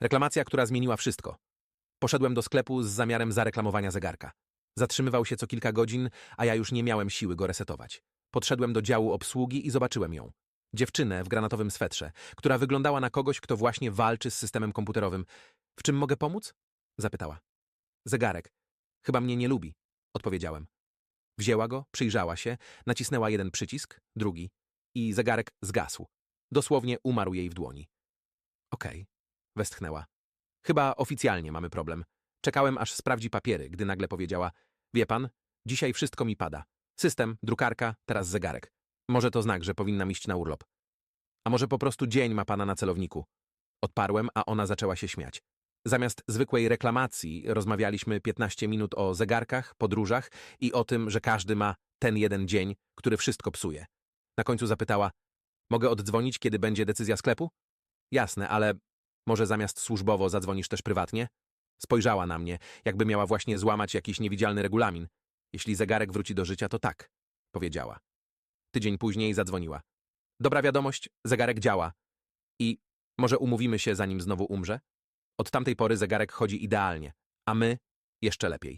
Reklamacja, która zmieniła wszystko. Poszedłem do sklepu z zamiarem zareklamowania zegarka. Zatrzymywał się co kilka godzin, a ja już nie miałem siły go resetować. Podszedłem do działu obsługi i zobaczyłem ją. Dziewczynę w granatowym swetrze, która wyglądała na kogoś, kto właśnie walczy z systemem komputerowym. W czym mogę pomóc? Zapytała. Zegarek. Chyba mnie nie lubi, odpowiedziałem. Wzięła go, przyjrzała się, nacisnęła jeden przycisk, drugi i zegarek zgasł. Dosłownie umarł jej w dłoni. Okej, westchnęła. Chyba oficjalnie mamy problem. Czekałem, aż sprawdzi papiery, gdy nagle powiedziała: Wie pan, dzisiaj wszystko mi pada. System, drukarka, teraz zegarek. Może to znak, że powinnam iść na urlop. A może po prostu dzień ma pana na celowniku? Odparłem, a ona zaczęła się śmiać. Zamiast zwykłej reklamacji rozmawialiśmy 15 minut o zegarkach, podróżach i o tym, że każdy ma ten jeden dzień, który wszystko psuje. Na końcu zapytała: Mogę oddzwonić, kiedy będzie decyzja sklepu? Jasne, ale może zamiast służbowo zadzwonisz też prywatnie? Spojrzała na mnie, jakby miała właśnie złamać jakiś niewidzialny regulamin. Jeśli zegarek wróci do życia, to tak, powiedziała. Tydzień później zadzwoniła. Dobra wiadomość, zegarek działa. I może umówimy się, zanim znowu umrze? Od tamtej pory zegarek chodzi idealnie, a my jeszcze lepiej.